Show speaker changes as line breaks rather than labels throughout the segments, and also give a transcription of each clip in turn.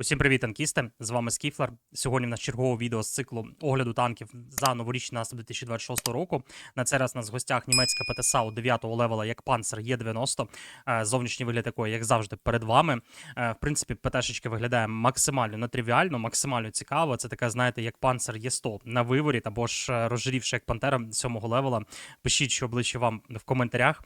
Усім привіт, танкісти! З вами Скіфлер. Сьогодні в нас чергове відео з циклу огляду танків за новорічний наступ 2026 року. На цей раз у нас в гостях німецька ПТСАУ 9-го левела як панцер Є90. Е, Зовнішній вигляд такої, як завжди, перед вами. Е, В принципі, ПТшечки виглядає максимально нетривіально, максимально цікаво. Це така, знаєте, як панцер Є100 на виворіт або ж е, розжирівши як пантера 7-го левела. Пишіть, що обличчя вам в коментарях.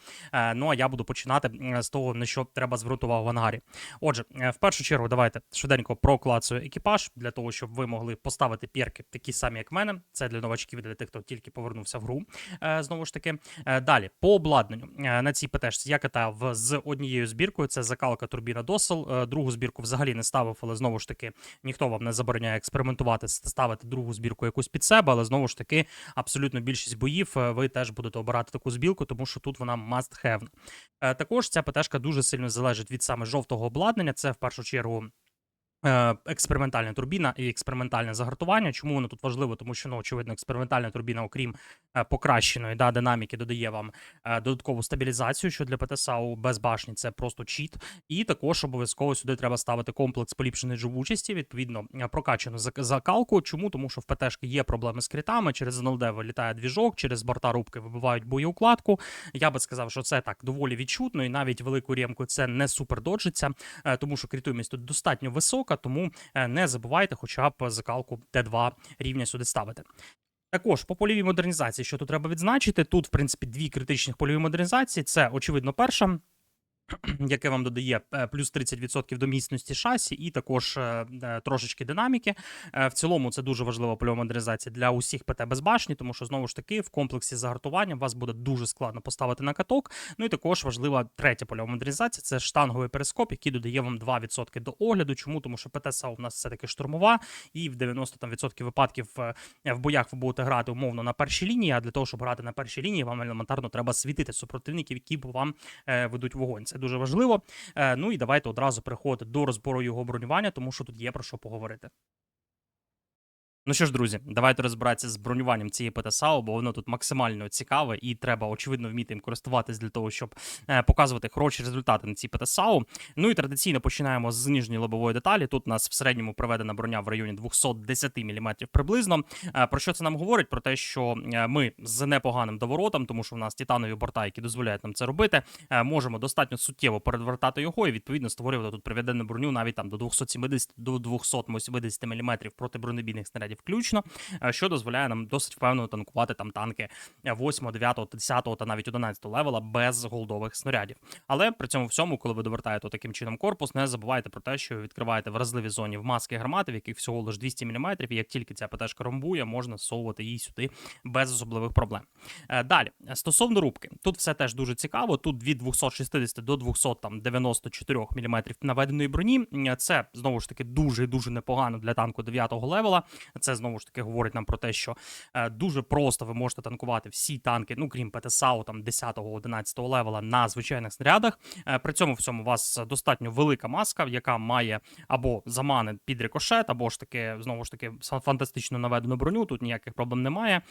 Ну а я буду починати з того, на що треба звернути увагу в ангарі. Отже, в першу чергу, давайте швиденько проклацаю екіпаж для того, щоб ви могли поставити пірки такі самі, як в мене. Це для новачків для тих, хто тільки повернувся в гру. Е, Знову ж таки, Е, далі по обладнанню Е, на цій ПТшці я катав з однією збіркою. Це закалка турбіна досел. Другу збірку взагалі не ставив, але знову ж таки ніхто вам не забороняє експериментувати, ставити другу збірку якусь під себе. Але знову ж таки, абсолютно більшість боїв ви теж будете обирати таку збілку, тому що тут вона must have. Також ця ПТшка дуже сильно залежить від саме жовтого обладнання. Це в першу чергу. Е, Експериментальна турбіна і експериментальне загартування. Чому воно тут важливо? Тому що ну, очевидно, експериментальна турбіна, окрім е, покращеної да, динаміки, додає вам е, додаткову стабілізацію, що для ПТСАУ без башні це просто чіт. І також обов'язково сюди треба ставити комплекс поліпшеної живучості, відповідно, прокачану закалку. Чому? Тому що в ПТшки є проблеми з критами, через НЛД вилітає двіжок, через борта рубки вибивають боєукладку. Я би сказав, що це так доволі відчутно, і навіть велику ремку це не супер доджиться, е, тому що критуємість тут достатньо висока, тому е, не забувайте хоча б закалку Т2 рівня сюди ставити. Також по польовій модернізації, що тут треба відзначити, тут, в принципі, дві критичних польові модернізації. Це, очевидно, перша. Яке вам додає е, плюс 30% до міцності шасі, і також е, е, трошечки динаміки. В цілому це дуже важлива польова модернізація для усіх ПТ без башні, тому що знову ж таки в комплексі загартування вас буде дуже складно поставити на каток. Ну і також важлива третя польова модернізація це штанговий перископ, який додає вам 2% до огляду. Чому? Тому що ПТСА у нас все таки штурмова, і в 90% там, відсотків випадків в боях ви будете грати умовно на першій лінії. А для того, щоб грати на першій лінії, вам елементарно треба світити супротивників, які вам ведуть вогонь. Це дуже важливо. Е, ну і давайте одразу переходити до розбору його бронювання, тому що тут є про що поговорити. Ну що ж, друзі, давайте розбиратися з бронюванням цієї ПТСАУ, бо воно тут максимально цікаве і треба, очевидно, вміти їм користуватись для того, щоб е, показувати хороші результати на цій ПТСАУ. Ну і традиційно починаємо з нижньої лобової деталі. Тут у нас в середньому проведена броня в районі 210 мм приблизно. Е, Про що це нам говорить? Про те, що е, ми з непоганим доворотом, тому що в нас титанові борта, які дозволяють нам це робити, можемо достатньо суттєво перевертати його і відповідно створювати тут приведену броню навіть там до 270 до 280 мм проти бронебійних снарядів включно, е, що дозволяє нам досить впевнено танкувати там танки 8, 9, 10 та навіть 11 левела без голдових снарядів. Але при цьому всьому, коли ви довертаєте таким чином корпус, не забувайте про те, що ви відкриваєте вразливі зоні в маски гармати, в яких всього лише 200 мм, і як тільки ця пташка ромбує, можна всовувати її сюди без особливих проблем. Е, Далі, стосовно рубки, тут все теж дуже цікаво. Тут від 260 до 294 мм наведеної броні. Е, Це знову ж таки дуже дуже непогано для танку 9 левела. Це знову ж таки говорить нам про те, що е, дуже просто ви можете танкувати всі танки, ну крім ПТСАУ, там 10-11 левела на звичайних снарядах. Е, При цьому всьому у вас достатньо велика маска, яка має або замани під рикошет, або ж таки знову ж таки фа- фантастично наведену броню. Тут ніяких проблем немає.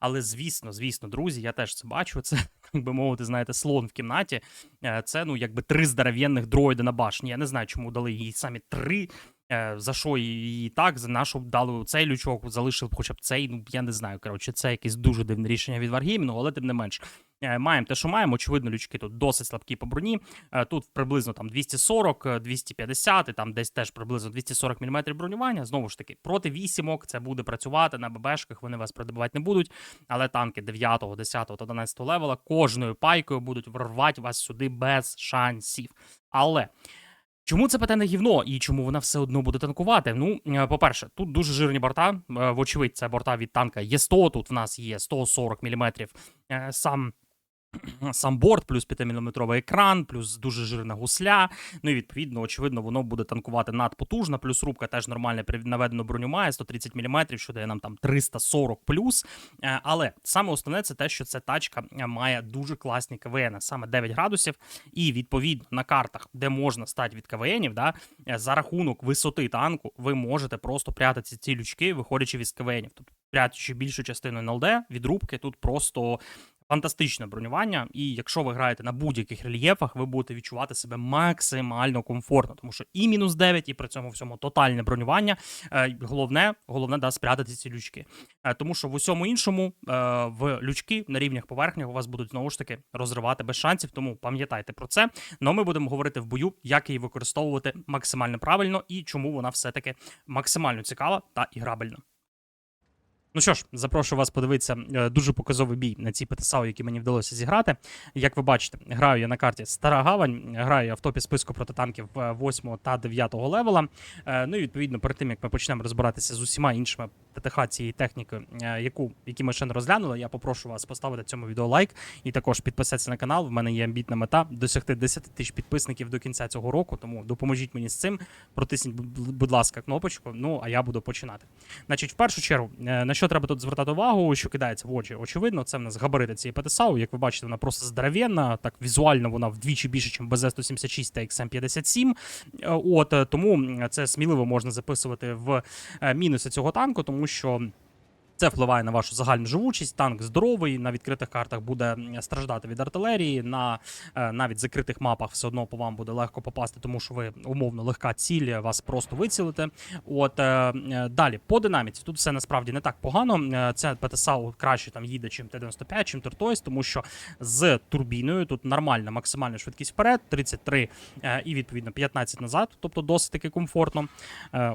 Але звісно, звісно, друзі, я теж це бачу. Це так би мовити, знаєте, слон в кімнаті. Е, Це ну якби три здоровенних дроїди на башні. Я не знаю, чому дали їй самі три. Е, За що її так, за нашу дали цей лючок, залишили хоча б цей. Ну я не знаю. Коротше, це якесь дуже дивне рішення від Wargaming, але тим не менш. Е, Маємо те, що маємо. Очевидно, лючки тут досить слабкі по броні. Е, Тут приблизно там 240, е, 250, і там десь теж приблизно 240 мм бронювання. Знову ж таки, проти вісімок це буде працювати на ББшках, вони вас продавати не будуть. Але танки 9, 10 та 11 левела кожною пайкою будуть врвати вас сюди без шансів. Але. Чому це не гівно і чому вона все одно буде танкувати? Ну, е, по-перше, тут дуже жирні борта. Е, Вочевидь, це борта від танка Є100. Тут в нас є 140 мм. Сам сам борт, плюс 5-мм екран, плюс дуже жирна гусля. Ну і відповідно, очевидно, воно буде танкувати надпотужно. Плюс рубка теж нормально при- наведену броню має 130 мм, що дає нам там 340 плюс. Е, Але саме основне це те, що ця тачка е, має дуже класні КВН, саме 9 градусів. І відповідно на картах, де можна стати від КВНів, да, е, за рахунок висоти танку, ви можете просто прятати ці лючки, виходячи від КВНів. Тобто прячучи більшу частину НЛД від рубки, тут просто Фантастичне бронювання, і якщо ви граєте на будь-яких рельєфах, ви будете відчувати себе максимально комфортно, тому що і мінус 9, і при цьому всьому тотальне бронювання. Е, головне, головне да, спрятати ці лючки. Е, тому що в усьому іншому е, в лючки на рівнях поверхнях у вас будуть знову ж таки розривати без шансів. Тому пам'ятайте про це. Ну ми будемо говорити в бою, як її використовувати максимально правильно і чому вона все-таки максимально цікава та і грабельна. Ну що ж, запрошую вас подивитися е, дуже показовий бій на цій ПТСАУ, який мені вдалося зіграти. Як ви бачите, граю я на карті Стара Гавань, граю я в топі списку протитанків 8 та 9 левела. Е, Ну і відповідно, перед тим як ми почнемо розбиратися з усіма іншими ТТХ цієї техніки, е, яку які ми ще не розглянули, я попрошу вас поставити цьому відео лайк і також підписатися на канал. В мене є амбітна мета досягти 10 тисяч підписників до кінця цього року. Тому допоможіть мені з цим. Протисніть, будь ласка, кнопочку. Ну а я буду починати. Значить, в першу чергу, е, на що треба тут звертати увагу, що кидається в очі? Очевидно, це в нас габарити цієї ПТСАУ. Як ви бачите, вона просто здоровенна. Так візуально вона вдвічі більше, ніж БЗ-176 та XM57. Е, От е, тому це сміливо можна записувати в е, мінуси цього танку, тому що. Це впливає на вашу загальну живучість. Танк здоровий на відкритих картах буде страждати від артилерії. На е, навіть закритих мапах все одно по вам буде легко попасти, тому що ви умовно легка ціль, вас просто вицілите. От е, е, далі по динаміці тут все насправді не так погано. Це ПТСАУ краще там їде, чим Т-95, чим Тортойс, тому що з турбіною тут нормальна максимальна швидкість вперед, 33 е, і відповідно 15 назад, тобто досить таки комфортно.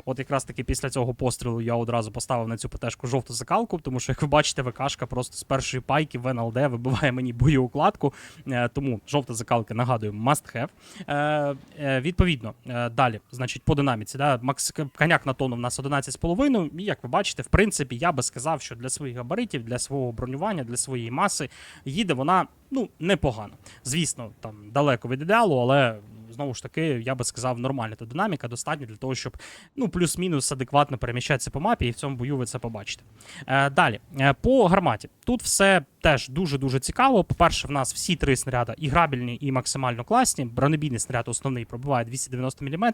От якраз таки після цього пострілу я одразу поставив на цю ПТшку жовту закалку, тому що, як ви бачите, ВКшка просто з першої пайки в НЛД вибиває мені боєукладку. Е, Тому жовта закалка, нагадую, must have. Е, е, Відповідно, далі, значить, по динаміці, да, макс коняк на тону в нас 11,5. І як ви бачите, в принципі, я би сказав, що для своїх габаритів, для свого бронювання, для своєї маси їде вона ну непогано. Звісно, там далеко від ідеалу, але знову ж таки, я би сказав, нормальна та динаміка достатньо для того, щоб ну плюс-мінус адекватно переміщатися по мапі, і в цьому бою ви це побачите. Е, далі, е, по гарматі. Тут все теж дуже-дуже цікаво. По-перше, в нас всі три снаряди і грабельні, і максимально класні. Бронебійний снаряд основний пробиває 290 мм,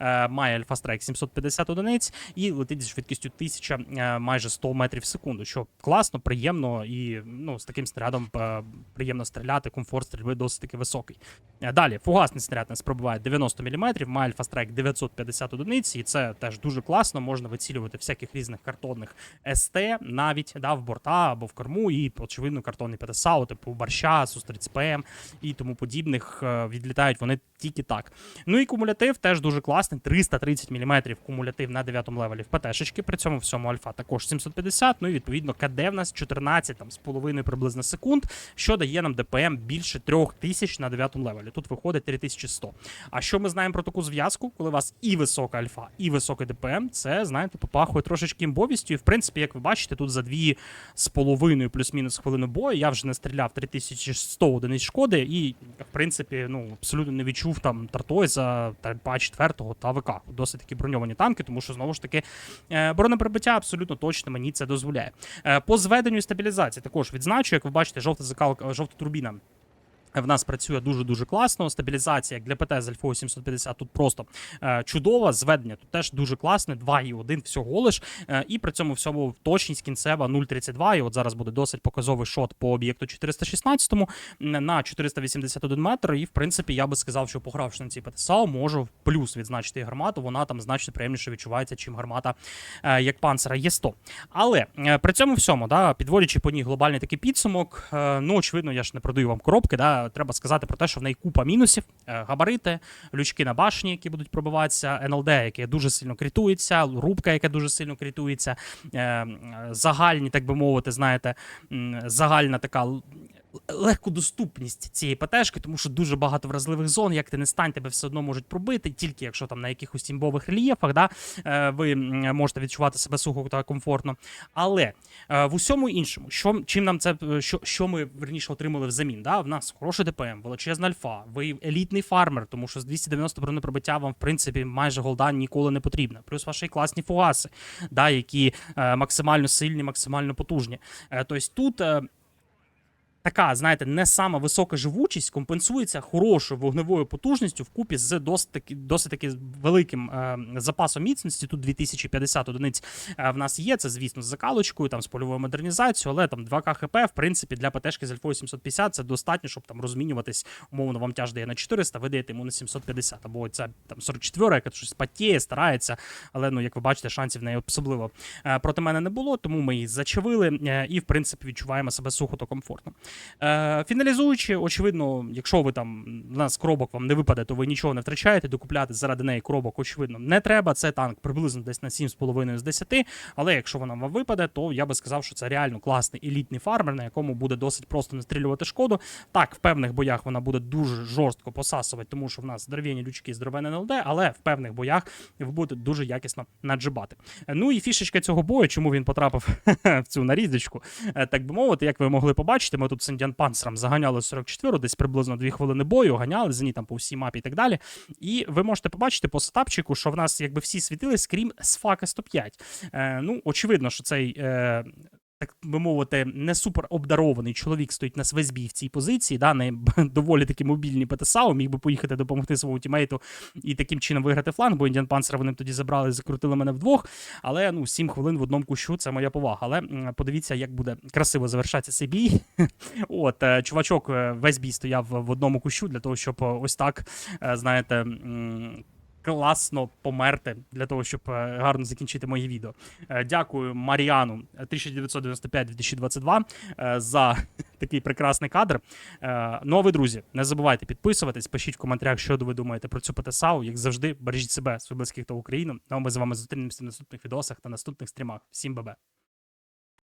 е, має Strike 750 одиниць і летить зі швидкістю 1000 е, майже 100 метрів в секунду, що класно, приємно і ну, з таким снарядом е, приємно стріляти, комфорт стрільби досить таки високий. Е, Далі, фугасний снаряд нас пробиває 90 мм, має Strike 950 одиниць, і це теж дуже класно. Можна вицілювати всяких різних картонних СТ, навіть да, в борта або в корму, і очевидно картонний ПТСАУ, типу Барща, Сустриць ПМ і тому подібних. е, Відлітають вони тільки так. Ну і кумулятив теж дуже класний. 330 мм кумулятив на 9 левелі в ПТшечки. При цьому всьому альфа також 750. Ну і відповідно КД в нас 14 там, з половиною приблизно секунд, що дає нам ДПМ більше 3000 на 9 левелі. Тут виходить 3100. А що ми знаємо про таку зв'язку, коли у вас і висока альфа, і високий ДПМ, це знаєте, попахує трошечки імбовістю. І в принципі, як ви бачите, тут за дві з половиною плюс-мінус хвилину бою я вже не стріляв 3100 одиниць шкоди, і в принципі, ну абсолютно не відчув там Тартойза, та 4 та ВК. Досить такі броньовані танки, тому що знову ж таки е, бронеприбиття абсолютно точно мені це дозволяє. Е, По зведенню і стабілізації також відзначу, як ви бачите, жовта закалка, жовта турбіна. В нас працює дуже дуже класно. Стабілізація як для ПТ з Альфою 750 тут просто е, чудова. Зведення тут теж дуже класне. 2,1 всього лиш. Е, і при цьому всьому точність кінцева 0,32. І от зараз буде досить показовий шот по об'єкту 416 на 481 метр. І в принципі я би сказав, що погравши на цій ПТСАУ, можу плюс відзначити гармату. Вона там значно приємніше відчувається, чим гармата е, як панцера є 100. Але е, при цьому всьому, да, підводячи по ній глобальний такий підсумок, е, ну очевидно, я ж не продаю вам коробки. Да, треба сказати про те, що в неї купа мінусів, е, габарити, лючки на башні, які будуть пробиватися, НЛД, яке дуже сильно критується, рубка, яка дуже сильно критується, е, загальні, так би мовити, знаєте, загальна така. Л- Легкодоступність цієї ПТшки, тому що дуже багато вразливих зон, як ти не стань, тебе все одно можуть пробити, тільки якщо там на якихось тімбових рельєфах, да, е, ви можете відчувати себе сухо та комфортно. Але е, в усьому іншому, що чим нам це е, що, що ми верніше отримали взамін? Да? В нас хороший ДПМ, величезна альфа, ви елітний фармер, тому що з 290 бронепробиття вам в принципі майже голда ніколи не потрібно. Плюс ваші класні фугаси, да, які максимально сильні, максимально потужні. Тобто тут. Така, знаєте, не сама висока живучість компенсується хорошою вогневою потужністю вкупі з досить таки, досить таки великим е, запасом міцності. Тут 2050 одиниць е, в нас є. Це, звісно, з закалочкою, там з польовою модернізацією, але там 2К ХП, в принципі, для ПТшки з Альфою 750 це достатньо, щоб там розмінюватись. Умовно, вам тяж дає на 400, ви даєте йому на 750. Або ця там 44, яка щось потіє, старається, але ну, як ви бачите, шансів в неї особливо е, проти мене не було, тому ми її зачавили е, і, в принципі, відчуваємо себе сухо та комфортно. Е, фіналізуючи, очевидно, якщо ви там в нас коробок вам не випаде, то ви нічого не втрачаєте. Докупляти заради неї коробок, очевидно, не треба. Це танк приблизно десь на 7,5 з 10. Але якщо вона вам випаде, то я би сказав, що це реально класний елітний фармер, на якому буде досить просто настрілювати шкоду. Так, в певних боях вона буде дуже жорстко посасувати, тому що в нас здоров'яні лючки, здоровене НЛД, але в певних боях ви будете дуже якісно наджибати. Ну і фішечка цього бою, чому він потрапив в цю нарізочку, Е, так би мовити, як ви могли побачити, ми тут з Індіан Панцером заганяли 44, десь приблизно 2 хвилини бою, ганяли за там по всій мапі і так далі. І ви можете побачити по сетапчику, що в нас якби всі світились, крім Сфака 105. Е, ну, очевидно, що цей. Е, так би мовити, не супер обдарований чоловік стоїть на СВСБ в цій позиції, да, не доволі таки мобільні ПТСАУ, міг би поїхати допомогти своєму тімейту і таким чином виграти фланг, бо Індіан Панцера вони тоді забрали, закрутили мене вдвох. Але ну, 7 хвилин в одному кущу це моя повага. Але подивіться, як буде красиво завершатися цей бій. От, е, чувачок е, весь бій стояв в одному кущу для того, щоб е, ось так, знаєте. Класно померти для того, щоб е, гарно закінчити моє відео. Е, Дякую Маріану 1995-2022 е, за такий прекрасний кадр. Ну а ви, друзі, не забувайте підписуватись, пишіть в коментарях, що ви думаєте про цю ПТСАУ. Як завжди, бережіть себе, своїх близьких та Україну. Ну а ми з вами зустрінемося в наступних відосах та наступних стрімах. Всім бабе!